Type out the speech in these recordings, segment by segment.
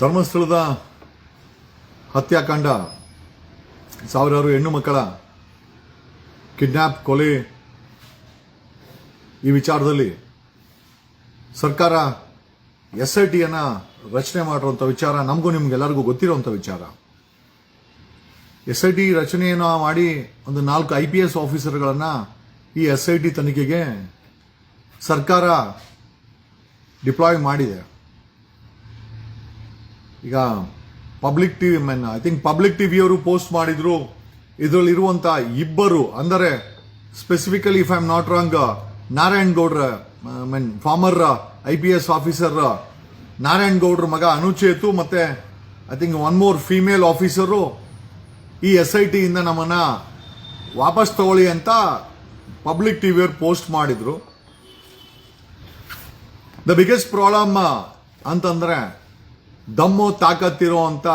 ಧರ್ಮಸ್ಥಳದ ಹತ್ಯಾಕಾಂಡ. ಸಾವಿರಾರು ಹೆಣ್ಣು ಮಕ್ಕಳ ಕಿಡ್ನ್ಯಾಪ್ ಕೊಲೆ ಈ ವಿಚಾರದಲ್ಲಿ ಸರ್ಕಾರ ಎಸ್ ಐ ಟಿಯನ್ನು ರಚನೆ ಮಾಡಿರುವಂಥ ವಿಚಾರ, ನಮಗೂ ನಿಮ್ಗೆಲ್ಲರಿಗೂ ಗೊತ್ತಿರುವಂಥ ವಿಚಾರ. ಎಸ್ ಐ ಟಿ ರಚನೆಯನ್ನು ಮಾಡಿ ಒಂದು ನಾಲ್ಕು ಐ ಪಿ ಎಸ್ ಆಫೀಸರ್ಗಳನ್ನು ಈ ಎಸ್ ಐ ಟಿ ತನಿಖೆಗೆ ಸರ್ಕಾರ ಡಿಪ್ಲಾಯ್ ಮಾಡಿದೆ. ಈಗ public TV men I think public ಟಿವಿಯವರು post ಮಾಡಿದ್ರು. ಇದರಲ್ಲಿರುವಂಥ ಇಬ್ಬರು, ಅಂದರೆ specifically if I am not wrong Narayan ಗೌಡ್ರ mean former I P S officer Narayan ಗೌಡ್ರ ಮಗ ಅನುಚೇತು ಮತ್ತೆ I think one more female officer ಈ ಎಸ್ ಐ ಟಿಯಿಂದ ನಮ್ಮನ್ನ ವಾಪಸ್ ತಗೊಳ್ಳಿ ಅಂತ ಪಬ್ಲಿಕ್ ಟಿವಿಯವ್ರು ಪೋಸ್ಟ್ ಮಾಡಿದ್ರು. ದ ಬಿಗ್ಗೆಸ್ಟ್ ಪ್ರಾಬ್ಲಮ್ ಅಂತಂದ್ರೆ ದಮ್ಮು ತಾಕತ್ತಿರುವಂತ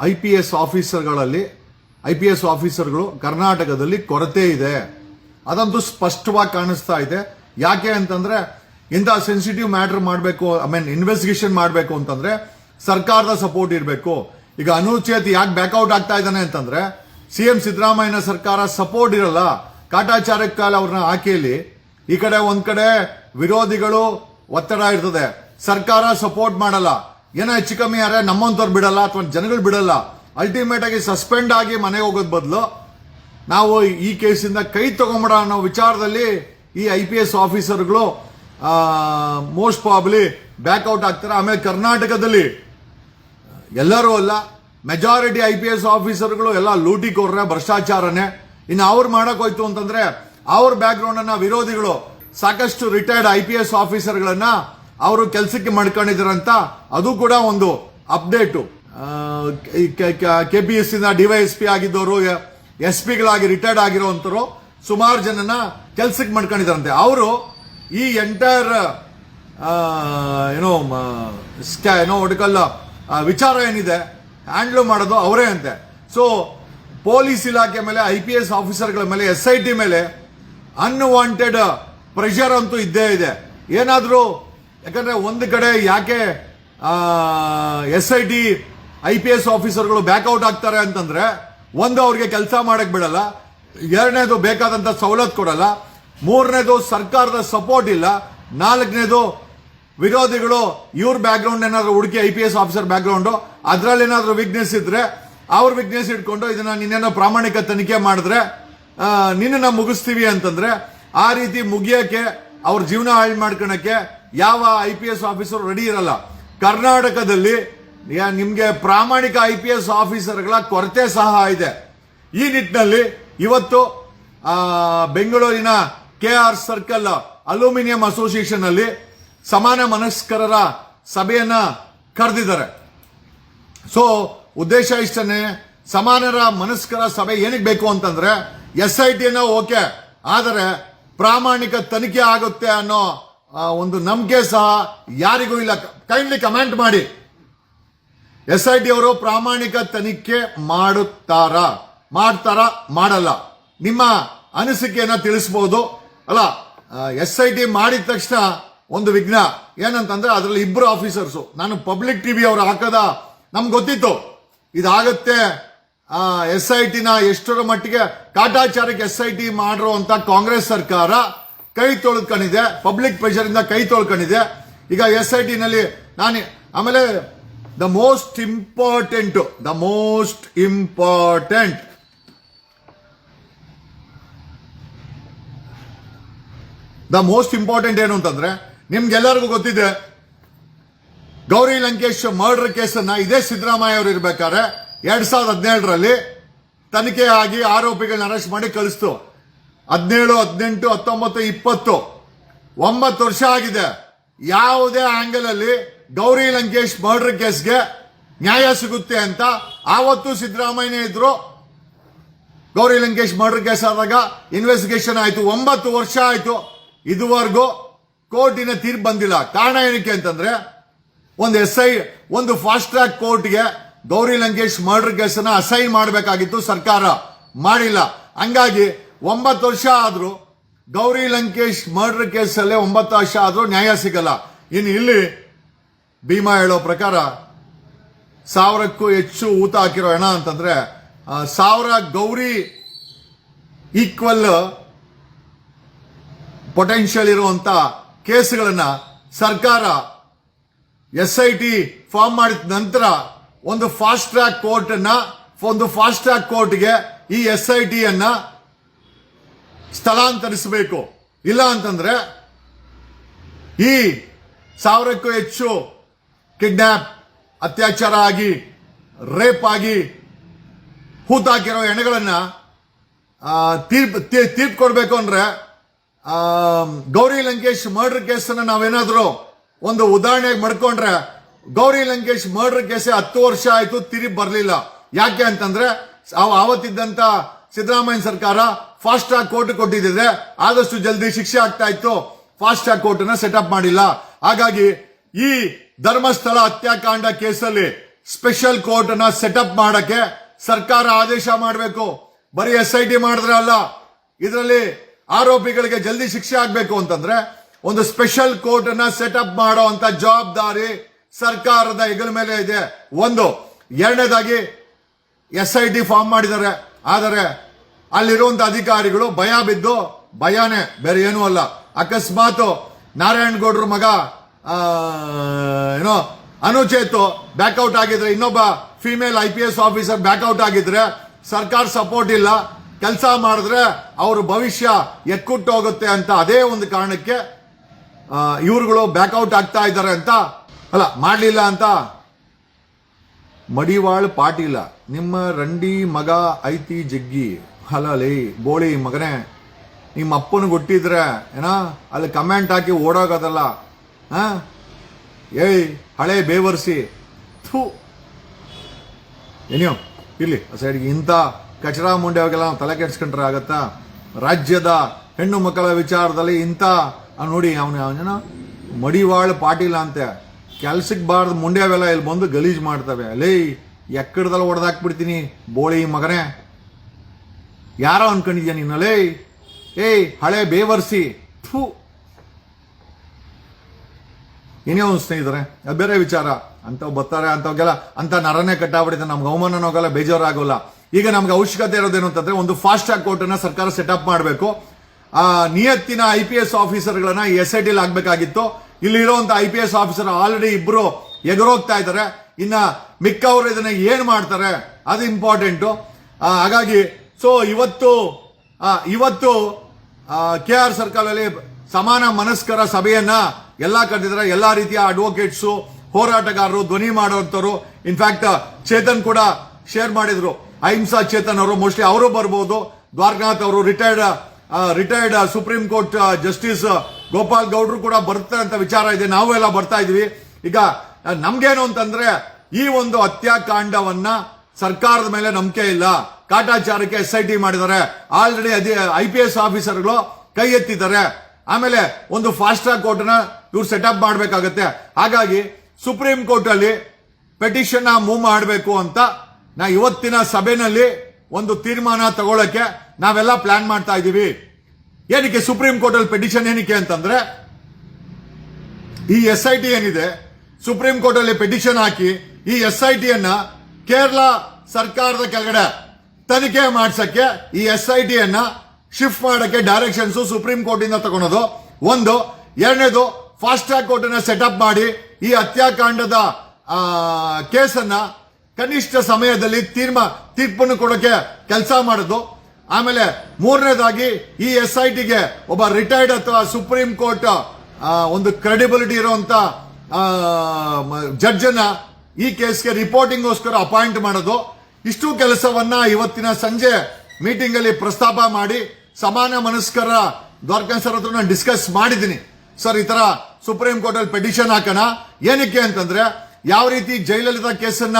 ಐ ಪಿ ಎಸ್ ಆಫೀಸರ್ಗಳಲ್ಲಿ, ಐ ಪಿ ಎಸ್ ಆಫೀಸರ್ಗಳು ಕರ್ನಾಟಕದಲ್ಲಿ ಕೊರತೆ ಇದೆ. ಅದಂತೂ ಸ್ಪಷ್ಟವಾಗಿ ಕಾಣಿಸ್ತಾ ಇದೆ. ಯಾಕೆ ಅಂತಂದ್ರೆ, ಇಂಥ ಸೆನ್ಸಿಟಿವ್ ಮ್ಯಾಟರ್ ಮಾಡಬೇಕು ಐ ಮೀನ್ ಇನ್ವೆಸ್ಟಿಗೇಷನ್ ಮಾಡಬೇಕು ಅಂತಂದ್ರೆ, ಸರ್ಕಾರದ ಸಪೋರ್ಟ್ ಇರಬೇಕು. ಈಗ ಅನುಚೇತ ಯಾಕೆ ಬ್ಯಾಕ್ಔಟ್ ಆಗ್ತಾ ಇದ್ದಾನೆ ಅಂತಂದ್ರೆ, ಸಿ ಎಂ ಸಿದ್ದರಾಮಯ್ಯನ ಸರ್ಕಾರ ಸಪೋರ್ಟ್ ಇರಲ್ಲ. ಕಾಟಾಚಾರಕ್ಕಾಲ ಅವ್ರನ್ನ ಹಾಕಿಯಲ್ಲಿ ಈ ಕಡೆ ಒಂದ್ ಕಡೆ ವಿರೋಧಿಗಳು ಒತ್ತಡ ಇರ್ತದೆ. ಸರ್ಕಾರ ಸಪೋರ್ಟ್ ಮಾಡಲ್ಲ. ಏನೋ ಹೆಚ್ಚು ಕಮ್ಮಿ ಯಾರೇ ನಮ್ಮಂತವ್ರು ಬಿಡಲ್ಲ ಅಥವಾ ಜನಗಳು ಬಿಡಲ್ಲ. ಅಲ್ಟಿಮೇಟ್ ಆಗಿ ಸಸ್ಪೆಂಡ್ ಆಗಿ ಮನೆಗೆ ಹೋಗೋದ್ ಬದಲು ನಾವು ಈ ಕೇಸಿಂದ ಕೈ ತಗೊಂಬಿಡ ಅನ್ನೋ ವಿಚಾರದಲ್ಲಿ ಈ ಐ ಪಿ ಎಸ್ ಆಫೀಸರ್ಗಳು ಮೋಸ್ಟ್ ಪ್ರಾಬ್ಲಿ ಬ್ಯಾಕ್ಔಟ್ ಆಗ್ತಾರೆ. ಆಮೇಲೆ ಕರ್ನಾಟಕದಲ್ಲಿ ಎಲ್ಲರೂ ಅಲ್ಲ ಮೆಜಾರಿಟಿ ಐ ಪಿ ಎಸ್ ಆಫೀಸರ್ಗಳು ಎಲ್ಲ ಲೂಟಿಕೋರ್ರೆ, ಭ್ರಷ್ಟಾಚಾರನೇ. ಇನ್ನು ಅವ್ರು ಮಾಡಕ್ ಹೋಯ್ತು ಅಂತಂದ್ರೆ ಅವ್ರ ಬ್ಯಾಕ್ ಗ್ರೌಂಡ್ ಅನ್ನ ವಿರೋಧಿಗಳು ಸಾಕಷ್ಟು ರಿಟೈರ್ಡ್ ಐ ಪಿ ಎಸ್ ಆಫೀಸರ್ಗಳನ್ನ ಅವರು ಕೆಲಸಕ್ಕೆ ಮಾಡ್ಕೊಂಡಿದ್ರಂತ ಅದು ಕೂಡ ಒಂದು ಅಪ್ಡೇಟು. ಕೆ ಪಿ ಎಸ್ ಇಂದ ಡಿವೈಎಸ್ ಪಿ ಆಗಿದ್ದವರು ಎಸ್ ಪಿಗಳಾಗಿ ರಿಟೈರ್ಡ್ ಆಗಿರುವಂತರು ಸುಮಾರು ಜನನ ಕೆಲಸಕ್ಕೆ ಮಾಡ್ಕೊಂಡಿದ್ದಾರಂತೆ. ಅವರು ಈ ಎಂಟೈರ್ ಏನೋ ಏನೋ ಒಡಕಲ್ಲ ವಿಚಾರ ಏನಿದೆ, ಹ್ಯಾಂಡಲ್ ಮಾಡೋದು ಅವರೇ ಅಂತೆ. ಸೊ ಪೊಲೀಸ್ ಇಲಾಖೆ ಮೇಲೆ, ಐ ಪಿ ಎಸ್ ಆಫೀಸರ್ಗಳ ಮೇಲೆ, ಎಸ್ ಐ ಟಿ ಮೇಲೆ ಅನ್ವಾಂಟೆಡ್ ಪ್ರೆಷರ್ ಅಂತೂ ಇದ್ದೇ ಇದೆ. ಏನಾದರೂ ಯಾಕಂದ್ರೆ ಒಂದು ಕಡೆ ಯಾಕೆ S I T I P S ಆಫೀಸರ್ಗಳು back out ಆಗ್ತಾರೆ ಅಂತಂದ್ರೆ, ಒಂದು ಅವ್ರಿಗೆ ಕೆಲಸ ಮಾಡಕ್ ಬಿಡಲ್ಲ, ಎರಡನೇದು ಬೇಕಾದಂತ ಸವಲತ್ತು ಕೊಡಲ್ಲ, ಮೂರನೇದು ಸರ್ಕಾರದ ಸಪೋರ್ಟ್ ಇಲ್ಲ, ನಾಲ್ಕನೇದು ವಿರೋಧಿಗಳು ಇವ್ರ ಬ್ಯಾಕ್ಗ್ರೌಂಡ್ ಏನಾದ್ರು ಹುಡುಕಿ I P S officer background ಅದ್ರಲ್ಲಿ ಏನಾದ್ರು ವಿಗ್ನೆಸ್ ಇದ್ರೆ, ಅವ್ರ ವಿಗ್ನೆಸ್ ಇಟ್ಕೊಂಡು ಇದನ್ನ ನಿನ್ನೇನೋ ಪ್ರಾಮಾಣಿಕ ತನಿಖೆ ಮಾಡಿದ್ರೆ ನಿನ್ನನ್ನು ಮುಗಿಸ್ತೀವಿ ಅಂತಂದ್ರೆ, ಆ ರೀತಿ ಮುಗಿಯಕ್ಕೆ, ಅವ್ರ ಜೀವನ ಹಾಳು ಮಾಡ್ಕೊಳಕ್ಕೆ ಯಾವ I P S officer ready ಇರಲ್ಲ. ಕರ್ನಾಟಕದಲ್ಲಿ ನಿಮಗೆ ಪ್ರಾಮಾಣಿಕ ಐ ಪಿ ಎಸ್ ಆಫೀಸರ್ಗಳ ಕೊರತೆ ಸಹ ಇದೆ. ಈ ನಿಟ್ಟಿನಲ್ಲಿ ಇವತ್ತು ಬೆಂಗಳೂರಿನ K R circle aluminium association ಅಲ್ಲಿ ಸಮಾನ ಮನಸ್ಕರರ ಸಭೆಯನ್ನ ಕರೆದಿದ್ದಾರೆ. ಸೊ ಉದ್ದೇಶ ಇಷ್ಟನೇ, ಸಮಾನರ ಮನಸ್ಕರ ಸಭೆ ಏನಕ್ಕೆ ಬೇಕು ಅಂತಂದ್ರೆ ಎಸ್ ಐ ಟಿನ ಓಕೆ ಆದರೆ ಪ್ರಾಮಾಣಿಕ ತನಿಖೆ ಆಗುತ್ತೆ ಅನ್ನೋ ಒಂದು ನಂಬಿಕೆ ಸಹ ಯಾರಿಗೂ ಇಲ್ಲ. ಕೈಂಡ್ಲಿ ಕಮೆಂಟ್ ಮಾಡಿ. ಎಸ್ ಐ ಟಿ ಅವರು ಪ್ರಾಮಾಣಿಕ ತನಿಖೆ ಮಾಡುತ್ತಾರ? ಮಾಡ್ತಾರ? ಮಾಡಲ್ಲ. ನಿಮ್ಮ ಅನಿಸಿಕೆಯನ್ನ ತಿಳಿಸಬಹುದು ಅಲ್ಲ ಎಸ್ ಐ ಟಿ ಮಾಡಿದ ತಕ್ಷಣ ಒಂದು ವಿಘ್ನ. ಏನಂತಂದ್ರೆ ಅದರಲ್ಲಿ ಇಬ್ಬರು ಆಫೀಸರ್ಸು ನಾನು ಪಬ್ಲಿಕ್ ಟಿವಿ ಅವರು ಹಾಕದ. ನಮ್ಗೆ ಗೊತ್ತಿತ್ತು. ಇದಾಗತ್ತೆ ಎಸ್ ಐ ಟಿನ ಎಷ್ಟರ ಮಟ್ಟಿಗೆ ಕಾಟಾಚಾರಕ್ಕೆ ಎಸ್ ಐ ಟಿ ಮಾಡಿರುವಂತ ಕಾಂಗ್ರೆಸ್ ಸರ್ಕಾರ. ಕೈ ತೊಳ್ಕೊಂಡಿದೆ ಪಬ್ಲಿಕ್ ಪ್ರೆಷರ್ ಇಂದ ಕೈ ತೊಳ್ಕೊಂಡಿದೆ. ಈಗ ಎಸ್ ಐ ಟಿನಲ್ಲಿ ನಾನು, ಆಮೇಲೆ the most important the most important the most important ಏನು ಅಂತಂದ್ರೆ, ನಿಮ್ಗೆಲ್ಲರಿಗೂ ಗೊತ್ತಿದೆ, ಗೌರಿ ಲಂಕೇಶ್ ಮರ್ಡರ್ ಕೇಸನ್ನ ಇದೇ ಸಿದ್ದರಾಮಯ್ಯ ಅವರು ಇರ್ಬೇಕಾದ್ರೆ, ಎರಡ್ ಸಾವಿರದ ಹದಿನೇಳರಲ್ಲಿ ತನಿಖೆ ಆಗಿ ಆರೋಪಿಗಳನ್ನ ಅರೆಸ್ಟ್ ಮಾಡಿ ಕಳಿಸ್ತು. ಹದಿನೇಳು, ಹದಿನೆಂಟು, ಹತ್ತೊಂಬತ್ತು, ಇಪ್ಪತ್ತು. ಒಂಬತ್ತು ವರ್ಷ ಆಗಿದೆ. ಯಾವುದೇ ಆಂಗಲ್ ಅಲ್ಲಿ ಗೌರಿ ಲಂಕೇಶ್ ಮರ್ಡರ್ ಕೇಸ್ಗೆ ನ್ಯಾಯ ಸಿಗುತ್ತೆ ಅಂತ ಆವತ್ತು ಸಿದ್ದರಾಮಯ್ಯ ಇದ್ರು. ಗೌರಿ ಲಂಕೇಶ್ ಮರ್ಡರ್ ಕೇಸ್ ಆದಾಗ ಇನ್ವೆಸ್ಟಿಗೇಷನ್ ಆಯಿತು. ಒಂಬತ್ತು ವರ್ಷ ಆಯ್ತು. ಇದುವರೆಗೂ ಕೋರ್ಟಿನ ತೀರ್ಪು ಬಂದಿಲ್ಲ. ಕಾರಣ ಏನಕ್ಕೆ ಅಂತಂದ್ರೆ ಒಂದು ಎಸ್ ಐ ಒಂದು ಫಾಸ್ಟ್ ಟ್ರ್ಯಾಕ್ ಕೋರ್ಟ್ಗೆ ಗೌರಿ ಲಂಕೇಶ್ ಮರ್ಡರ್ ಕೇಸನ್ನ ಅಸೈನ್ ಮಾಡಬೇಕಾಗಿತ್ತು. ಸರ್ಕಾರ ಮಾಡಿಲ್ಲ. ಹಂಗಾಗಿ ಒಂಬತ್ತು ವರ್ಷ ಆದರೂ ಗೌರಿ ಲಂಕೇಶ್ ಮರ್ಡರ್ ಕೇಸಲ್ಲೇ ಒಂಬತ್ತು ವರ್ಷ ಆದರೂ ನ್ಯಾಯ ಸಿಗಲ್ಲ. ಇನ್ನು ಇಲ್ಲಿ ಭೀಮಾ ಹೇಳೋ ಪ್ರಕಾರ ಸಾವಿರಕ್ಕೂ ಹೆಚ್ಚು ಊತ ಹಾಕಿರೋ ಹೆಣ ಅಂತಂದ್ರೆ ಸಾವಿರ ಗೌರಿ ಈಕ್ವಲ್ ಪೊಟೆನ್ಷಿಯಲ್ ಇರುವಂತ ಕೇಸ್ಗಳನ್ನು ಸರ್ಕಾರ ಎಸ್ ಐ ಟಿ ಫಾರ್ಮ್ ಮಾಡಿದ ನಂತರ ಒಂದು ಫಾಸ್ಟ್ ಟ್ರ್ಯಾಕ್ ಕೋರ್ಟ್ ಅನ್ನ, ಒಂದು ಫಾಸ್ಟ್ ಟ್ರ್ಯಾಕ್ ಕೋರ್ಟ್ಗೆ ಈ ಎಸ್ ಐ ಟಿಯನ್ನು ಸ್ಥಳಾಂತರಿಸಬೇಕು. ಇಲ್ಲ ಅಂತಂದ್ರೆ ಈ ಸಾವಿರಕ್ಕೂ ಹೆಚ್ಚು ಕಿಡ್ನಾಪ್, ಅತ್ಯಾಚಾರ ಆಗಿ, ರೇಪ್ ಆಗಿ ಹೂತಾಕಿರೋ ಹೆಣಗಳನ್ನ ತೀರ್ಪು ತೀರ್ಪ್ ಕೊಡ್ಬೇಕು ಅಂದ್ರೆ ಗೌರಿ ಲಂಕೇಶ್ ಮರ್ಡರ್ ಕೇಸನ್ನ ನಾವೇನಾದರೂ ಒಂದು ಉದಾಹರಣೆಗೆ ಮಾಡ್ಕೊಂಡ್ರೆ, ಗೌರಿ ಲಂಕೇಶ್ ಮರ್ಡರ್ ಕೇಸೆ ಹತ್ತು ವರ್ಷ ಆಯ್ತು, ತಿರುಗಿ ಬರಲಿಲ್ಲ. ಯಾಕೆ ಅಂತಂದ್ರೆ ಆವ- ಆವತ್ತಿದ್ದಂತ ಸಿದ್ದರಾಮಯ್ಯ ಸರ್ಕಾರ ಫಾಸ್ಟ್ ಟ್ರ್ಯಾಕ್ ಕೋರ್ಟ್ ಕೊಟ್ಟಿದ್ರೆ ಆದಷ್ಟು ಜಲ್ದಿ ಶಿಕ್ಷೆ ಆಗ್ತಾ ಇತ್ತು. ಫಾಸ್ಟ್ ಟ್ರ್ಯಾಕ್ ಕೋರ್ಟ್ನ ಸೆಟಪ್ ಮಾಡಿಲ್ಲ. ಹಾಗಾಗಿ ಈ ಧರ್ಮಸ್ಥಳ ಹತ್ಯಾಕಾಂಡ ಕೇಸಲ್ಲಿ ಸ್ಪೆಷಲ್ ಕೋರ್ಟ್ನ ಸೆಟಪ್ ಮಾಡಕ್ಕೆ ಸರ್ಕಾರ ಆದೇಶ ಮಾಡಬೇಕು. ಬರೀ ಎಸ್ ಐ ಟಿ ಮಾಡಿದ್ರೆ ಅಲ್ಲ, ಇದರಲ್ಲಿ ಆರೋಪಿಗಳಿಗೆ ಜಲ್ದಿ ಶಿಕ್ಷೆ ಆಗ್ಬೇಕು ಅಂತಂದ್ರೆ ಒಂದು ಸ್ಪೆಷಲ್ ಕೋರ್ಟ್ ಅನ್ನ ಸೆಟಪ್ ಮಾಡೋ ಅಂತ ಜವಾಬ್ದಾರಿ ಸರ್ಕಾರದ ಹೆಗಲ ಮೇಲೆ ಇದೆ. ಒಂದು. ಎರಡನೇದಾಗಿ ಎಸ್ ಐ ಟಿ ಫಾರ್ಮ್ ಮಾಡಿದ್ದಾರೆ. ಆದರೆ ಅಲ್ಲಿರುವಂತ ಅಧಿಕಾರಿಗಳು ಭಯ ಬಿದ್ದು, ಭಯನೇ, ಬೇರೆ ಏನೂ ಅಲ್ಲ. ಅಕಸ್ಮಾತ್ ನಾರಾಯಣಗೌಡ್ರ ಮಗ ಏನೋ, ಅನುಚೇತು ಬ್ಯಾಕ್ಔಟ್ ಆಗಿದ್ರೆ, ಇನ್ನೊಬ್ಬ female I P S officer back out ಆಗಿದ್ರೆ ಸರ್ಕಾರ ಸಪೋರ್ಟ್ ಇಲ್ಲ. ಕೆಲಸ ಮಾಡಿದ್ರೆ ಅವ್ರ ಭವಿಷ್ಯ ಎಕ್ಕುಟ್ಟು ಹೋಗುತ್ತೆ ಅಂತ ಅದೇ ಒಂದು ಕಾರಣಕ್ಕೆ ಇವ್ರುಗಳು ಬ್ಯಾಕ್ಔಟ್ ಆಗ್ತಾ ಇದ್ದಾರೆ ಅಂತ, ಅಲ್ಲ, ಮಾಡಲಿಲ್ಲ ಅಂತ ಮಡಿವಾಳ್ ಪಾಟೀಲ, ನಿಮ್ಮ ರಂಡಿ ಮಗ ಐತಿ ಜಗ್ಗಿ. ಹಲಲಿ, ಬೋಳಿ ಮಗನೇ, ನಿಮ್ಮ ಅಪ್ಪನ ಕೊಟ್ಟಿದ್ರೆ ಏನೋ, ಅಲ್ಲಿ ಕಮೆಂಟ್ ಹಾಕಿ ಓಡೋಗೋದಲ್ಲ, ಹಾಂ? ಏಯ್, ಹಳೆ ಬೇವರ್ಸಿ. ಥೂ. ಏನಿಯೋ ಇಲ್ಲಿ ಸೈಡ್ಗೆ ಇಂಥ ಕಚರಾ ಮುಂಡೆ ಅವಾಗೆಲ್ಲ ತಲೆ ಕೆಡ್ಸ್ಕೊಂಡ್ರೆ ಆಗತ್ತಾ? ರಾಜ್ಯದ ಹೆಣ್ಣು ಮಕ್ಕಳ ವಿಚಾರದಲ್ಲಿ ಇಂಥ ಅವ್ನು ನೋಡಿ, ಅವನ ಅವನೇನೋ ಮಡಿವಾಳ ಪಾಟೀಲ ಅಂತೆ. ಕೆಲ್ಸಕ್ಕೆ ಬಾರ್ದ ಮುಂಡೆ ಅವೆಲ್ಲ ಇಲ್ಲಿ ಬಂದು ಗಲೀಜ್ ಮಾಡ್ತವೆ. ಅಲ್ಲಿ ಎಕ್ಕಡದಲ್ಲಿ ಹೊಡೆದಾಕ್ಬಿಡ್ತೀನಿ ಬೋಳಿ ಮಗನೇ. ಯಾರೋ ಅನ್ಕೊಂಡಿದ್ಯಾ ನೀನು? ಲೇ ಏಯ್ ಹಳೆ ಬೇವರ್ಸಿ. ಥೂ. ಏನೇ ಒಂದು ಸ್ನೇಹಿತರೆ, ಅದು ಬೇರೆ ವಿಚಾರ. ಅಂಥವು ಬರ್ತಾರೆ ಅಂತವ್ಗೆಲ್ಲ ಅಂತ ನರನೇ ಕಟ್ಟಾಬಿಡಿದೆ ನಮ್ಗೆ ಅವಮಾನ ಹೋಗಲ್ಲ ಬೇಜಾರಾಗೋಲ್ಲ. ಈಗ ನಮ್ಗೆ ಅವಶ್ಯಕತೆ ಇರೋದೇನು ಅಂತಂದ್ರೆ ಒಂದು ಫಾಸ್ಟ್ ಟ್ರ್ಯಾಕ್ ಕೋರ್ಟನ್ನು ಸರ್ಕಾರ ಸೆಟಪ್ ಮಾಡಬೇಕು. ಆ, ನಿಯತ್ತಿನ ಐ ಪಿ ಎಸ್ ಆಫೀಸರ್ಗಳನ್ನ ಎಸ್ ಐ ಟಿಲ್ ಆಗಬೇಕಾಗಿತ್ತು. ಇಲ್ಲಿ ಇರುವಂತ I P S officer already ಇಬ್ರು ಎಗರೋಗ್ತಾ ಇದ್ದಾರೆ. ಇನ್ನ ಮಿಕ್ಕವರು ಇದನ್ನ ಏನು ಮಾಡ್ತಾರೆ? ಅದು ಇಂಪಾರ್ಟೆಂಟು ಹಾಗಾಗಿ ಸೊ ಇವತ್ತು ಇವತ್ತು ಕೆ ಆರ್ ಸರ್ಕಲ್ ಅಲ್ಲಿ ಸಮಾನ ಮನಸ್ಕರ ಸಭೆಯನ್ನ ಎಲ್ಲ ಕರೆದಿದ್ದಾರೆ ಎಲ್ಲ ರೀತಿಯ ಅಡ್ವೊಕೇಟ್ಸು ಹೋರಾಟಗಾರರು, ಧ್ವನಿ ಮಾಡುವಂಥವ್ರು ಇನ್ಫ್ಯಾಕ್ಟ್ ಚೇತನ್ ಕೂಡ ಶೇರ್ ಮಾಡಿದ್ರು. ಅಹಿಂಸಾ ಚೇತನ್ ಅವರು ಮೋಸ್ಟ್ಲಿ ಅವರು ಬರ್ಬೋದು. ದ್ವಾರಕನಾಥ್ ಅವರು retired retired supreme court justice Gopal ಗೌಡ್ರು ಕೂಡ ಬರ್ತಾರೆ ಅಂತ ವಿಚಾರ ಇದೆ. ನಾವು ಎಲ್ಲ ಬರ್ತಾ ಇದೀವಿ. ಈಗ, ನಮ್ಗೇನು ಅಂತಂದ್ರೆ, ಈ ಒಂದು ಹತ್ಯಾಕಾಂಡವನ್ನ ಸರ್ಕಾರದ ಮೇಲೆ ನಂಬಿಕೆ ಇಲ್ಲ. ಕಾಟಾಚಾರಕ್ಕೆ ಎಸ್ ಐ ಟಿ ಮಾಡಿದ್ದಾರೆ. ಆಲ್ರೆಡಿ ಅದೇ ಐ ಪಿ ಎಸ್ ಆಫೀಸರ್ಗಳು ಕೈ ಎತ್ತಿದ್ದಾರೆ. ಆಮೇಲೆ ಒಂದು ಫಾಸ್ಟ್ ಟ್ರ್ಯಾಕ್ ಕೋರ್ಟ್ ಇವ್ರು ಸೆಟಪ್ ಮಾಡಬೇಕಾಗತ್ತೆ. ಹಾಗಾಗಿ ಸುಪ್ರೀಂ ಕೋರ್ಟ್ ಅಲ್ಲಿ ಪೆಟಿಷನ್ ಮೂವ್ ಮಾಡಬೇಕು ಅಂತ ನಾ ಇವತ್ತಿನ ಸಭೆನಲ್ಲಿ ಒಂದು ತೀರ್ಮಾನ ತಗೊಳಕ್ಕೆ ನಾವೆಲ್ಲ ಪ್ಲಾನ್ ಮಾಡ್ತಾ ಇದ್ದೀವಿ. ಏನಕ್ಕೆ ಸುಪ್ರೀಂ ಕೋರ್ಟ್ ಅಲ್ಲಿ ಪೆಟಿಷನ್ ಏನಕ್ಕೆ ಅಂತಂದ್ರೆ ಈ ಎಸ್ ಐ ಟಿ ಏನಿದೆ ಸುಪ್ರೀಂ ಕೋರ್ಟ್ ಅಲ್ಲಿ ಪೆಟಿಷನ್ ಹಾಕಿ ಈ ಎಸ್ ಐ ಟಿಯನ್ನ ಕೇರಳ ಸರ್ಕಾರದ ಕೆಳಗಡೆ ತನಿಖೆ ಮಾಡ್ಸಕ್ಕೆ ಈ ಎಸ್ ಐ ಟಿಯನ್ನ ಶಿಫ್ಟ್ ಮಾಡಕ್ಕೆ ಡೈರೆಕ್ಷನ್ಸ್ ಸುಪ್ರೀಂ ಕೋರ್ಟ್ ಇಂದ ತಗೊಳೋದು. ಒಂದು, ಎರಡನೇದು ಫಾಸ್ಟ್ ಟ್ರ್ಯಾಕ್ ಕೋರ್ಟ್ ಅನ್ನ ಸೆಟಪ್ ಮಾಡಿ ಈ ಹತ್ಯಾಕಾಂಡದ ಕೇಸನ್ನ ಕನಿಷ್ಠ ಸಮಯದಲ್ಲಿ ತೀರ್ಮ, ತೀರ್ಪನ್ನು ಕೊಡೋಕೆ ಕೆಲಸ ಮಾಡೋದು. ಆಮೇಲೆ ಮೂರನೇದಾಗಿ ಈ ಎಸ್ ಐ ಟಿಗೆ ಒಬ್ಬ ರಿಟೈರ್ಡ್ ಅಥವಾ ಸುಪ್ರೀಂ ಕೋರ್ಟ್ ಒಂದು ಕ್ರೆಡಿಬಿಲಿಟಿ ಇರುವಂತ ಜಡ್ಜ್ ಅನ್ನ ಈ ಕೇಸ್ಗೆ ರಿಪೋರ್ಟಿಂಗ್ಗೋಸ್ಕರ ಅಪಾಯಿಂಟ್ ಮಾಡೋದು. ಇಷ್ಟು ಕೆಲಸವನ್ನ ಇವತ್ತಿನ ಸಂಜೆ ಮೀಟಿಂಗ್ ಅಲ್ಲಿ ಪ್ರಸ್ತಾಪ ಮಾಡಿ ಸಮಾನ ಮನಸ್ಕರ ದ್ವಾರಕಾ ಸರ್ ಹತ್ರ ಡಿಸ್ಕಸ್ ಮಾಡಿದ್ದೀನಿ. ಸರ್, ಈ ತರ ಸುಪ್ರೀಂ ಕೋರ್ಟ್ ಅಲ್ಲಿ ಪೆಟಿಷನ್ ಹಾಕೋಣ. ಏನಕ್ಕೆ ಅಂತಂದ್ರೆ ಯಾವ ರೀತಿ ಜಯಲಲಿತಾ ಕೇಸನ್ನ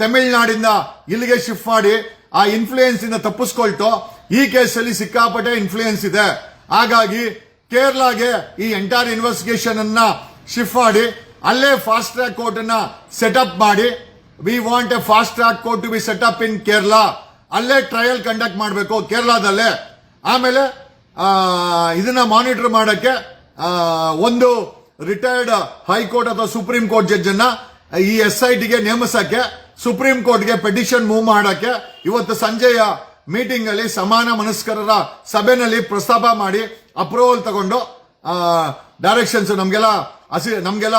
ತಮಿಳುನಾಡಿಂದ ಇಲ್ಲಿಗೆ ಶಿಫ್ಟ್ ಮಾಡಿ ಆ ಇನ್ಫ್ಲೂಯೆನ್ಸ್ ಇಂದ ತಪ್ಪಿಸ್ಕೊಳ್ತು ಈ ಕೇಸಲ್ಲಿ ಸಿಕ್ಕಾಪಟ್ಟೆ ಇನ್ಫ್ಲೂಯೆನ್ಸ್ ಇದೆ. ಹಾಗಾಗಿ ಕೇರಳಗೆ ಈ ಎಂಟೈರ್ ಇನ್ವೆಸ್ಟಿಗೇಷನ್ ಅನ್ನ ಶಿಫ್ಟ್ ಮಾಡಿ, ಅಲ್ಲೇ ಫಾಸ್ಟ್ ಟ್ರ್ಯಾಕ್ ಕೋರ್ಟ್ ಅನ್ನ ಸೆಟಪ್ ಮಾಡಿ we want a fast track court to be set up in Kerala ಅಲ್ಲೇ ಟ್ರಯಲ್ ಕಂಡಕ್ಟ್ ಮಾಡಬೇಕು ಕೇರಳದಲ್ಲೇ. ಆಮೇಲೆ ಇದನ್ನ ಮಾನಿಟರ್ ಮಾಡಕ್ಕೆ ಒಂದು ರಿಟೈರ್ಡ್ ಹೈಕೋರ್ಟ್ ಅಥವಾ ಸುಪ್ರೀಂ ಕೋರ್ಟ್ ಜಡ್ಜ್ ಅನ್ನ, ಈ ಎಸ್ ಐ ಟಿಗೆ ನೇಮಿಸಕ್ಕೆ ಸುಪ್ರೀಂ ಕೋರ್ಟ್ಗೆ ಪೆಟಿಷನ್ ಮೂವ್ ಮಾಡಕ್ಕೆ ಇವತ್ತು ಸಂಜೆಯ ಮೀಟಿಂಗ್ ಅಲ್ಲಿ ಸಮಾನ ಮನಸ್ಕರರ ಸಭೆನಲ್ಲಿ ಪ್ರಸ್ತಾಪ ಮಾಡಿ ಅಪ್ರೂವಲ್ ತಗೊಂಡು ಡೈರೆಕ್ಷನ್ಸ್ ನಮ್ಗೆಲ್ಲ ಹಸಿ ನಮಗೆಲ್ಲ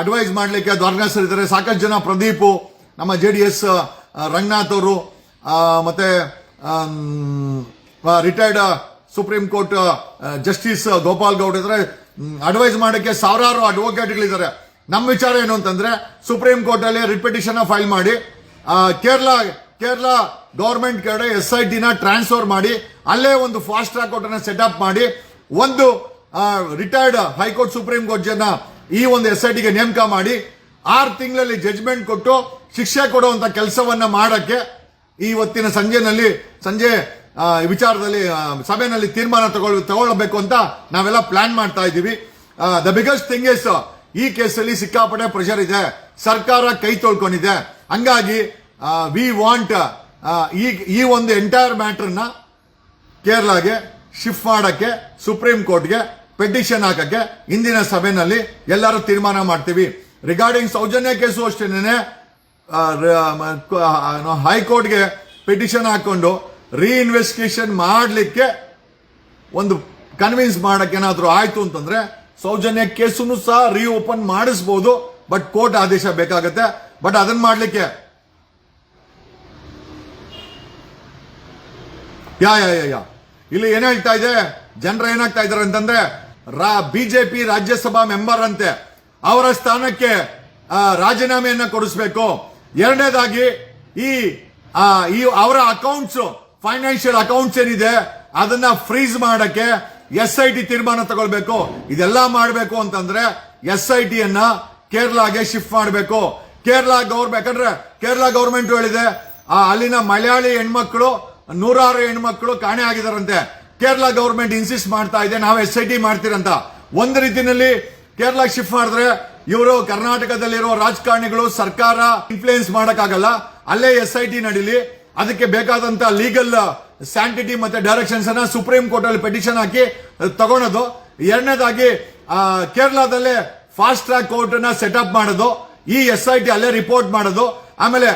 ಅಡ್ವೈಸ್ ಮಾಡ್ಲಿಕ್ಕೆ ದ್ವಾರಕಾಸರ್ ಇದ್ದಾರೆ. ಸಾಕಷ್ಟು ಜನ ಪ್ರದೀಪು, ನಮ್ಮ ಜೆ ಡಿ ಎಸ್ ರಂಗನಾಥ್ ಅವರು ಮತ್ತು retired Supreme Court justice Gopal Gowda ಇದ್ದಾರೆ. ಅಡ್ವೈಸ್ ಮಾಡೋಕ್ಕೆ ಸಾವಿರಾರು ಅಡ್ವೊಕೇಟ್ಗಳಿದ್ದಾರೆ ನಮ್ಮ ವಿಚಾರ ಏನು ಅಂತಂದ್ರೆ ಸುಪ್ರೀಂ ಕೋರ್ಟ್ ಅಲ್ಲಿ ಫೈಲ್ ಮಾಡಿ ಕೇರಳ ಕೇರಳ ಗೌರ್ಮೆಂಟ್ ಕಡೆ ಎಸ್ ಐ ಟಿನ ಟ್ರಾನ್ಸ್ಫರ್ ಮಾಡಿ, ಅಲ್ಲೇ ಒಂದು ಫಾಸ್ಟ್ ಟ್ರ್ಯಾಕ್ ಕೋರ್ಟ್ ಸೆಟಪ್ ಮಾಡಿ, ಒಂದು ರಿಟೈರ್ಡ್ ಹೈಕೋರ್ಟ್ ಸುಪ್ರೀಂ ಕೋರ್ಟ್ ಜನ ಈ ಒಂದು ಎಸ್ ಐ ಟಿಗೆ ನೇಮಕ ಮಾಡಿ ಆರು ತಿಂಗಳಲ್ಲಿ ಜಡ್ಜ್ಮೆಂಟ್ ಕೊಟ್ಟು ಶಿಕ್ಷೆ ಕೊಡುವಂತ ಕೆಲಸವನ್ನ ಮಾಡಕ್ಕೆ ಇವತ್ತಿನ ಸಂಜೆನಲ್ಲಿ, ಸಂಜೆ ವಿಚಾರದಲ್ಲಿ ಸಭೆಯಲ್ಲಿ ತೀರ್ಮಾನ ತಗೊಳ್ ತಗೊಳ್ಬೇಕು ಅಂತ ನಾವೆಲ್ಲ ಪ್ಲಾನ್ ಮಾಡ್ತಾ ಇದ್ದೀವಿ. ದ ಬಿಗ್ಗೆಸ್ಟ್ ಥಿಂಗ್ ಇಸ್ ಈ ಕೇಸಲ್ಲಿ ಸಿಕ್ಕಾಪಟ್ಟೆ ಪ್ರೆಷರ್ ಇದೆ. ಸರ್ಕಾರ ಕೈ ತೊಳ್ಕೊಂಡಿದೆ. ಹಂಗಾಗಿ ವಿ ವಾಂಟ್ ಈ ಈ ಒಂದು ಎಂಟೈರ್ ಮ್ಯಾಟರ್ನ ಕೇರಳಗೆ ಶಿಫ್ಟ್ ಮಾಡಕ್ಕೆ ಸುಪ್ರೀಂ ಕೋರ್ಟ್ಗೆ ಪೆಟಿಷನ್ ಹಾಕಕ್ಕೆ ಇಂದಿನ ಸಭೆಯಲ್ಲಿ ಎಲ್ಲರೂ ತೀರ್ಮಾನ ಮಾಡ್ತೀವಿ. ರಿಗಾರ್ಡಿಂಗ್ ಸೌಜನ್ಯ ಕೇಸು ಅಷ್ಟೇನೆ ಹೈಕೋರ್ಟ್ಗೆ ಪಿಟಿಷನ್ ಹಾಕೊಂಡು ರೀಇನ್ವೆಸ್ಟಿಗೇಷನ್ ಮಾಡಲಿಕ್ಕೆ ಒಂದು ಕನ್ವಿನ್ಸ್ ಮಾಡಕ್ಕೆ ಏನಾದರೂ ಆಯಿತು ಅಂತಂದ್ರೆ ಸೌಜನ್ಯ ಕೇಸನ್ನು ಸಹ ರೀಓಪನ್ ಮಾಡಿಸ್ಬೋದು ಬಟ್ ಕೋರ್ಟ್ ಆದೇಶ ಬೇಕಾಗತ್ತೆ. ಬಟ್ ಅದನ್ನ ಮಾಡಲಿಕ್ಕೆ ಯಾ ಯಾ ಯಾ. ಇಲ್ಲಿ ಏನ್ ಹೇಳ್ತಾ ಇದೆ? ಜನರು ಏನಾಗ್ತಾ ಇದಾರೆ ಅಂತಂದ್ರೆ ರಾ ಬಿಜೆಪಿ ರಾಜ್ಯಸಭಾ ಮೆಂಬರ್ ಅಂತೆ ಅವರ ಸ್ಥಾನಕ್ಕೆ ರಾಜೀನಾಮೆಯನ್ನು ಕೊಡಿಸ್ಬೇಕು. ಎರಡನೇದಾಗಿ ಈ ಅವರ ಅಕೌಂಟ್ಸ್ ಫೈನಾನ್ಷಿಯಲ್ ಅಕೌಂಟ್ಸ್ ಏನಿದೆ, ಅದನ್ನ ಫ್ರೀಸ್ ಮಾಡಕ್ಕೆ ಎಸ್ ಐ ಟಿ ತೀರ್ಮಾನ ತಗೊಳ್ಬೇಕು. ಇದೆಲ್ಲ ಮಾಡಬೇಕು ಅಂತಂದ್ರೆ ಎಸ್ ಐ ಟಿ ಅನ್ನ ಕೇರಳಗೆ ಶಿಫ್ಟ್ ಮಾಡಬೇಕು. ಕೇರಳ ಗೌರ್ಮೆಂಟ್ ಯಾಕಂದ್ರೆ ಕೇರಳ ಗೌರ್ಮೆಂಟ್ ಹೇಳಿದೆ ಅಲ್ಲಿನ ಮಲಯಾಳಿ ಹೆಣ್ಮಕ್ಳು, ನೂರಾರು ಹೆಣ್ಮಕ್ಳು ಕಾಣೆ ಆಗಿದಾರಂತೆ. ಕೇರಳ ಗೌರ್ಮೆಂಟ್ ಇನ್ಸಿಸ್ಟ್ ಮಾಡ್ತಾ ಇದೆ, ನಾವು ಎಸ್ ಐ ಟಿ ಮಾಡ್ತೀರಂತ. ಒಂದು ರೀತಿಯಲ್ಲಿ ಕೇರಳ ಶಿಫ್ಟ್ ಮಾಡಿದ್ರೆ ಇವರು ಕರ್ನಾಟಕದಲ್ಲಿರೋ ರಾಜಕಾರಣಿಗಳು ಸರ್ಕಾರ ಇನ್ಫ್ಲೂಯೆನ್ಸ್ ಮಾಡೋಕ್ಕಾಗಲ್ಲ. ಅಲ್ಲೇ ಎಸ್ ಐ ಟಿ ನಡೀಲಿ. ಅದಕ್ಕೆ ಬೇಕಾದಂತ ಲೀಗಲ್ ಸ್ಯಾಂಟಿಟಿ ಮತ್ತೆ ಡೈರೆಕ್ಷನ್ಸ್ ಅನ್ನ ಸುಪ್ರೀಂ ಕೋರ್ಟ್ ಅಲ್ಲಿ ಪೆಟಿಷನ್ ಹಾಕಿ ತಗೊಳೋದು. ಎರಡನೇದಾಗಿ ಕೇರಳದಲ್ಲೇ ಫಾಸ್ಟ್ ಟ್ರ್ಯಾಕ್ ಕೋರ್ಟ್ನ ಸೆಟಪ್ ಮಾಡೋದು. ಈ ಎಸ್ ಐ ಟಿ ಅಲ್ಲೇ ರಿಪೋರ್ಟ್ ಮಾಡೋದು. ಆಮೇಲೆ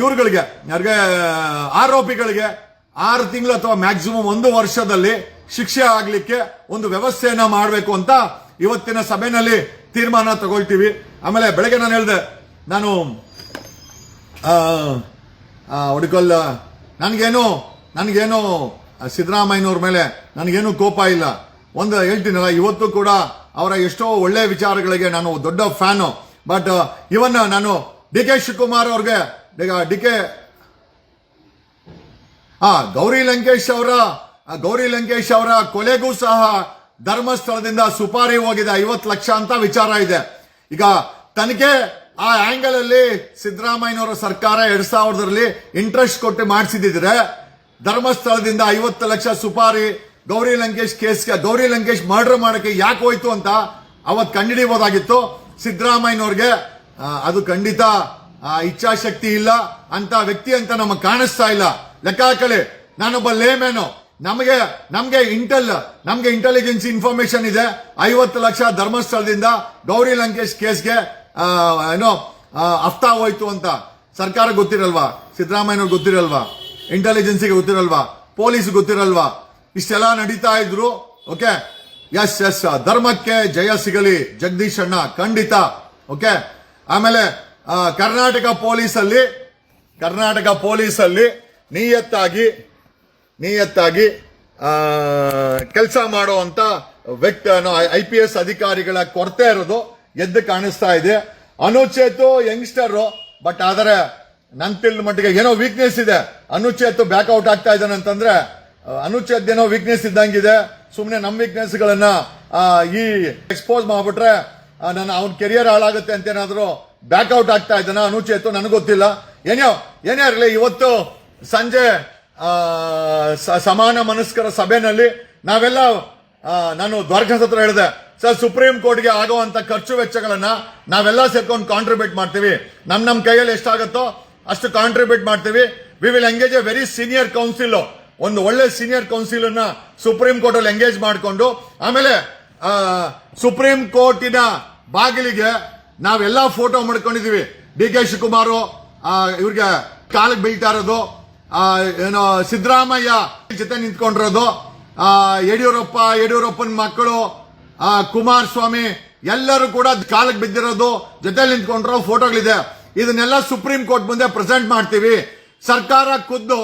ಇವ್ರುಗಳಿಗೆ, ಯಾರಿಗೆ ಆರೋಪಿಗಳಿಗೆ ಆರು ತಿಂಗಳು ಅಥವಾ ಮ್ಯಾಕ್ಸಿಮಮ್ ಒಂದು ವರ್ಷದಲ್ಲಿ ಶಿಕ್ಷೆ ಆಗ್ಲಿಕ್ಕೆ ಒಂದು ವ್ಯವಸ್ಥೆಯನ್ನ ಮಾಡಬೇಕು ಅಂತ ಇವತ್ತಿನ ಸಭೆಯಲ್ಲಿ ತೀರ್ಮಾನ ತಗೊಳ್ತೀವಿ. ಆಮೇಲೆ ಬೆಳಗ್ಗೆ ನಾನು ಹೇಳಿದೆ, ನಾನು ಹುಡುಕಲ್ಲ ನನಗೇನು ನನಗೇನು, ಸಿದ್ದರಾಮಯ್ಯನವ್ರ ಮೇಲೆ ನನಗೇನು ಕೋಪ ಇಲ್ಲ. ಒಂದು ಹೇಳ್ತೀನಲ್ಲ, ಇವತ್ತು ಕೂಡ ಅವರ ಎಷ್ಟೋ ಒಳ್ಳೆ ವಿಚಾರಗಳಿಗೆ ನಾನು ದೊಡ್ಡ ಫ್ಯಾನು ಬಟ್ ಇವನ್ ನಾನು ಡಿ ಕೆ ಶಿವಕುಮಾರ್ ಅವ್ರಿಗೆ, ಡಿ ಕೆ ಆ, ಗೌರಿ ಲಂಕೇಶ್ ಅವರ ಗೌರಿ ಲಂಕೇಶ್ ಅವರ ಕೊಲೆಗೂ ಸಹ ಧರ್ಮಸ್ಥಳದಿಂದ ಸುಪಾರಿ ಹೋಗಿದೆ. ಐವತ್ತು ಲಕ್ಷ ಅಂತ ವಿಚಾರ ಇದೆ. ಈಗ ತನಿಖೆ ಆ ಆಂಗಲ್ ಅಲ್ಲಿ ಸಿದ್ದರಾಮಯ್ಯನವರ ಸರ್ಕಾರ ಎರಡ್ ಸಾವಿರದಲ್ಲಿ ಇಂಟ್ರೆಸ್ಟ್ ಕೊಟ್ಟು ಮಾಡಿಸಿದ್ರೆ ಧರ್ಮಸ್ಥಳದಿಂದ ಐವತ್ತು ಲಕ್ಷ ಸುಪಾರಿ ಗೌರಿ ಲಂಕೇಶ್ ಕೇಸ್ಗೆ, ಗೌರಿ ಲಂಕೇಶ್ ಮರ್ಡರ್ ಮಾಡಕ್ಕೆ ಯಾಕೆ ಹೋಯ್ತು ಅಂತ ಅವತ್ ಕಂಡಿಡಿಬೋದಾಗಿತ್ತು ಸಿದ್ದರಾಮಯ್ಯನವ್ರಿಗೆ ಅದು ಖಂಡಿತ ಇಚ್ಛಾಶಕ್ತಿ ಇಲ್ಲ. ಅಂತ ವ್ಯಕ್ತಿ ಅಂತ ನಮಗೆ ಕಾಣಿಸ್ತಾ ಇಲ್ಲ. ಲೆಕ್ಕ ಹಾಕಲಿ ನಾನೊಬ್ಬ ಲೇಮೇನು ನಮಗೆ ನಮಗೆ ಇಂಟೆಲ್ ನಮಗೆ ಇಂಟೆಲಿಜೆನ್ಸ್ ಇನ್ಫಾರ್ಮೇಶನ್ ಇದೆ. ಐವತ್ತು ಲಕ್ಷ ಧರ್ಮಸ್ಥಳದಿಂದ ಗೌರಿ ಲಂಕೇಶ್ ಕೇಸ್ಗೆ ಏನೋ ಅಫ್ತಾ ಹೋಯ್ತು ಅಂತ. ಸರ್ಕಾರ ಗೊತ್ತಿರಲ್ವಾ? ಸಿದ್ದರಾಮಯ್ಯನವ್ರು ಗೊತ್ತಿರಲ್ವಾ? ಇಂಟೆಲಿಜೆನ್ಸಿಗೆ ಗೊತ್ತಿರಲ್ವಾ? ಪೊಲೀಸ್ ಗೊತ್ತಿರಲ್ವಾ? ಇಷ್ಟೆಲ್ಲ ನಡೀತಾ ಇದ್ರು ಓಕೆ ಎಸ್ ಎಸ್ ಧರ್ಮಕ್ಕೆ ಜಯ ಸಿಗಲಿ, ಜಗದೀಶ್ ಅಣ್ಣ. ಖಂಡಿತ ಓಕೆ ಆಮೇಲೆ ಕರ್ನಾಟಕ ಪೊಲೀಸಲ್ಲಿ ಕರ್ನಾಟಕ ಪೊಲೀಸಲ್ಲಿ ನಿಯತ್ತಾಗಿ ನಿಯತ್ತಾಗಿ ಕೆಲಸ ಮಾಡುವಂಥ ವ್ಯಕ್ತಿ ಐ ಪಿ ಎಸ್ ಅಧಿಕಾರಿಗಳ ಕೊರತೆ ಇರೋದು, ಎದ್ದು ಕಾಣಿಸ್ತಾ ಇದೆ. ಅನುಚೇತು ಯಂಗ್ಸ್ಟರ್, ಬಟ್ ಆದರೆ ನನ್ ತಿಳಿದ ಮಟ್ಟಿಗೆ ಏನೋ ವೀಕ್ನೆಸ್ ಇದೆ. ಅನುಚೇತು ಬ್ಯಾಕ್ಔಟ್ ಆಗ್ತಾ ಇದ್ದಾನೆ ಅಂತಂದ್ರೆ ಅನುಚೇತ ಏನೋ ವೀಕ್ನೆಸ್ ಇದ್ದಂಗಿದೆ. ಸುಮ್ಮನೆ ನಮ್ಮ ವೀಕ್ನೆಸ್ ಗಳನ್ನ ಈ ಎಕ್ಸ್ಪೋಸ್ ಮಾಡ್ಬಿಟ್ರೆ ನನ್ನ, ಅವನ ಕೆರಿಯರ್ ಹಾಳಾಗುತ್ತೆ ಅಂತ ಏನಾದ್ರು ಬ್ಯಾಕ್ಔಟ್ ಆಗ್ತಾ ಇದ್ದಾನ ಅನುಚೇತು? ನನಗೆ ಗೊತ್ತಿಲ್ಲ. ಏನೋ ಏನೇ ಇರಲಿ, ಇವತ್ತು ಸಂಜೆ ಸಮಾನ ಮನಸ್ಕರ ಸಭೆನಲ್ಲಿ ನಾವೆಲ್ಲ ನಾನು ದ್ವಾರಕಾಸ್ ಹತ್ರ ಹೇಳಿದೆ, ಸರ್, ಸುಪ್ರೀಂ ಕೋರ್ಟ್ಗೆ ಆಗುವಂತ ಖರ್ಚು ವೆಚ್ಚಗಳನ್ನ ನಾವೆಲ್ಲ ಸೇರ್ಕೊಂಡು ಕಾಂಟ್ರಿಬ್ಯೂಟ್ ಮಾಡ್ತೀವಿ. ನಮ್ ನಮ್ ಕೈಯಲ್ಲಿ ಎಷ್ಟಾಗುತ್ತೋ ಅಷ್ಟು ಕಾಂಟ್ರಿಬ್ಯೂಟ್ ಮಾಡ್ತೀವಿ. We will engage a very senior counsel ಒಂದು ಒಳ್ಳೆ ಸೀನಿಯರ್ ಕೌನ್ಸಿಲ್ ಅನ್ನ ಸುಪ್ರೀಂ ಕೋರ್ಟ್ ಅಲ್ಲಿ ಎಂಗೇಜ್ ಮಾಡಿಕೊಂಡು, ಆಮೇಲೆ ಸುಪ್ರೀಂ ಕೋರ್ಟಿನ ಬಾಗಿಲಿಗೆ ನಾವೆಲ್ಲ ಫೋಟೋ ಮಾಡ್ಕೊಂಡಿದೀವಿ. ಡಿ ಕೆ ಶಿವಕುಮಾರ್ ಇವ್ರಿಗೆ ಕಾಲಿಗೆ ಬೀಳ್ತಾ ಇರೋದು. ಏನೋ ಸಿದ್ದರಾಮಯ್ಯ ಜೊತೆ ನಿಂತ್ಕೊಂಡಿರೋದು. ಯಡಿಯೂರಪ್ಪ, ಯಡಿಯೂರಪ್ಪನ ಮಕ್ಕಳು ಕುಮಾರಸ್ವಾಮಿ, ಎಲ್ಲರೂ ಕೂಡ ಕಾಲಕ್ಕೆ ಬಿದ್ದಿರೋದು ಜೊತೆ ನಿಂತ್ಕೊಂಡಿರೋ ಫೋಟೋಗಳಿದೆ. ಇದನ್ನೆಲ್ಲ ಸುಪ್ರೀಂ ಕೋರ್ಟ್ ಮುಂದೆ ಪ್ರೆಸೆಂಟ್ ಮಾಡ್ತೀವಿ. ಸರ್ಕಾರ ಖುದ್ದು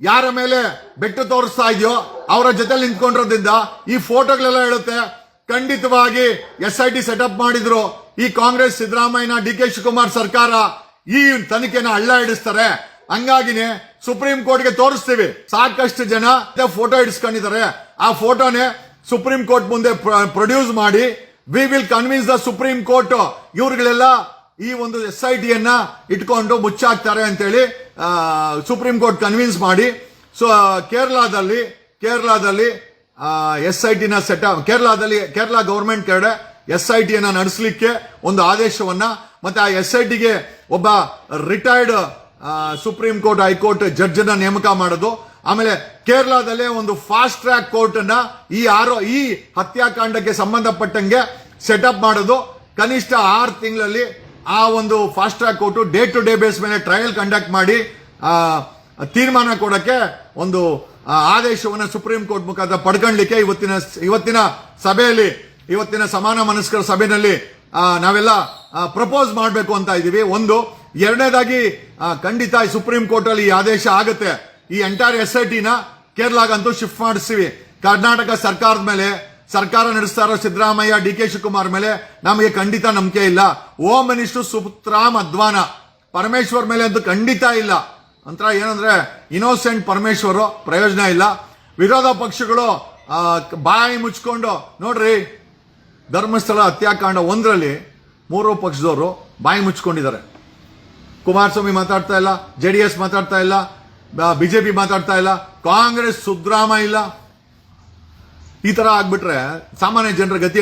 ಯಾರ ಮೇಲೆ ಬೆಟ್ಟು ತೋರಿಸ್ತಾ ಇದೆಯೋ ಅವರ ಜೊತೆ ನಿಂತ್ಕೊಂಡಿರೋದ್ರಿಂದ ಈ ಫೋಟೋಗಳೆಲ್ಲ ಹೇಳುತ್ತೆ. ಖಂಡಿತವಾಗಿ ಎಸ್ ಐ ಟಿ ಸೆಟಪ್ ಮಾಡಿದ್ರು. ಈ ಕಾಂಗ್ರೆಸ್ ಸಿದ್ದರಾಮಯ್ಯನ ಡಿ ಕೆ ಶಿವಕುಮಾರ್ ಸರ್ಕಾರ ಈ ತನಿಖೆನ ಹಳ್ಳ ಹಿಡಿಸ್ತಾರೆ. ಹಂಗಾಗಿನೇ ಸುಪ್ರೀಂ ಕೋರ್ಟ್ಗೆ ತೋರಿಸ್ತೀವಿ. ಸಾಕಷ್ಟು ಜನ ಫೋಟೋ ಇಡ್ಸ್ಕೊಂಡಿದ್ದಾರೆ ಆ ಫೋಟೋನೇ ಸುಪ್ರೀಂ ಕೋರ್ಟ್ ಮುಂದೆ ಪ್ರೊಡ್ಯೂಸ್ ಮಾಡಿ we will convince the supreme court ಇವ್ರುಗಳೆಲ್ಲ ಈ ಒಂದು ಎಸ್ ಐ ಟಿಯನ್ನ ಇಟ್ಕೊಂಡು ಮುಚ್ಚಾಕ್ತಾರೆ ಅಂತೇಳಿ ಸುಪ್ರೀಂ ಕೋರ್ಟ್ ಕನ್ವಿನ್ಸ್ ಮಾಡಿ. ಸೊ ಕೇರಳದಲ್ಲಿ ಕೇರಳದಲ್ಲಿ ಎಸ್ ಐ ಟಿನ ಸೆಟ್ ಕೇರಳದಲ್ಲಿ, ಕೇರಳ ಗೌರ್ಮೆಂಟ್ ಕಡೆ ಎಸ್ ಐ ಟಿಯನ್ನ ನಡೆಸಲಿಕ್ಕೆ ಒಂದು ಆದೇಶವನ್ನ, ಮತ್ತೆ ಆ ಎಸ್ ಐ ಟಿಗೆ ಒಬ್ಬ retired supreme court high court judge ಅನ್ನ ನೇಮಕ ಮಾಡೋದು. ಆಮೇಲೆ ಕೇರಳದಲ್ಲೇ ಒಂದು ಫಾಸ್ಟ್ ಟ್ರ್ಯಾಕ್ ಕೋರ್ಟ್ ಅನ್ನ ಈ ಆರೋ, ಈ ಹತ್ಯಾಕಾಂಡಕ್ಕೆ ಸಂಬಂಧಪಟ್ಟಂಗೆ ಸೆಟಪ್ ಮಾಡೋದು. ಕನಿಷ್ಠ ಆರು ತಿಂಗಳಲ್ಲಿ ಆ ಒಂದು fast track court day to day base ಮೇಲೆ ಟ್ರಯಲ್ ಕಂಡಕ್ಟ್ ಮಾಡಿ ತೀರ್ಮಾನ ಕೊಡಕ್ಕೆ ಒಂದು ಆದೇಶವನ್ನು ಸುಪ್ರೀಂ ಕೋರ್ಟ್ ಮುಖಾಂತರ ಪಡ್ಕೊಳ್ಳಿಕ್ಕೆ ಇವತ್ತಿನ ಇವತ್ತಿನ ಸಭೆಯಲ್ಲಿ, ಇವತ್ತಿನ ಸಮಾನ ಮನಸ್ಕರ ಸಭೆಯಲ್ಲಿ ನಾವೆಲ್ಲ ಪ್ರಪೋಸ್ ಮಾಡಬೇಕು ಅಂತ ಇದ್ದೀವಿ. ಒಂದು ಎರಡನೇದಾಗಿ ಖಂಡಿತ ಸುಪ್ರೀಂ ಕೋರ್ಟ್ ಅಲ್ಲಿ ಈ ಆದೇಶ ಆಗುತ್ತೆ. ಈ ಎಂಟೈರ್ ಎಸ್ ಐ ಟಿನ ಕೇರಳಗಂತೂ ಶಿಫ್ಟ್ ಮಾಡಿಸ್ತೀವಿ. ಕರ್ನಾಟಕ ಸರ್ಕಾರದ ಮೇಲೆ, ಸರ್ಕಾರ ನಡೆಸ್ತಾ ಇರೋ ಸಿದ್ದರಾಮಯ್ಯ, ಡಿ ಕೆ ಶಿವಕುಮಾರ್ ಮೇಲೆ ನಮಗೆ ಖಂಡಿತ ನಂಬಿಕೆ ಇಲ್ಲ. ಹೋಮ್ ಮಿನಿಸ್ಟರ್ ಸುಪ್ರಾಮ್ ಅದ್ವಾನ ಪರಮೇಶ್ವರ್ ಮೇಲೆ ಅಂತೂ ಖಂಡಿತ ಇಲ್ಲ. ಅಂತರ ಏನಂದ್ರೆ ಇನೋಸೆಂಟ್ ಪರಮೇಶ್ವರು, ಪ್ರಯೋಜನ ಇಲ್ಲ. ವಿರೋಧ ಪಕ್ಷಗಳು ಬಾಯಿ ಮುಚ್ಕೊಂಡು, ನೋಡ್ರಿ, ಧರ್ಮಸ್ಥಳ ಹತ್ಯಾಕಾಂಡ ಒಂದರಲ್ಲಿ ಮೂರು ಪಕ್ಷದವರು ಬಾಯಿ ಮುಚ್ಕೊಂಡಿದ್ದಾರೆ. ಕುಮಾರಸ್ವಾಮಿ ಮಾತಾಡ್ತಾ ಇಲ್ಲ, ಜೆಡಿಎಸ್ ಮಾತಾಡ್ತಾ ಇಲ್ಲ ಬಿಜೆಪಿ ಮಾತಾಡ್ತಾ ಇಲ್ಲ, ಕಾಂಗ್ರೆಸ್ ಸುಗ್ರಾಮ ಇಲ್ಲ. ಈ ತರ ಆಗ್ಬಿಟ್ರೆ ಸಾಮಾನ್ಯ ಜನರ ಗತಿ